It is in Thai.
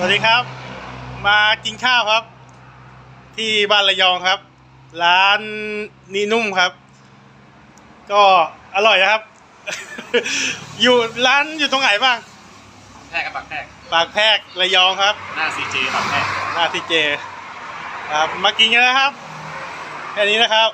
สวัสดีครับ มากินข้าวครับ ที่บ้านระยองครับ ร้านนีนุ่มครับ ก็อร่อยนะครับ อยู่ร้านอยู่ตรงไหนบ้างแพรกับปากแพรกปากแพรกระยองครับ หน้าซีจีปากแพรกหน้าทีเจครับ มากินกันนะครับแค่นี้นะครับ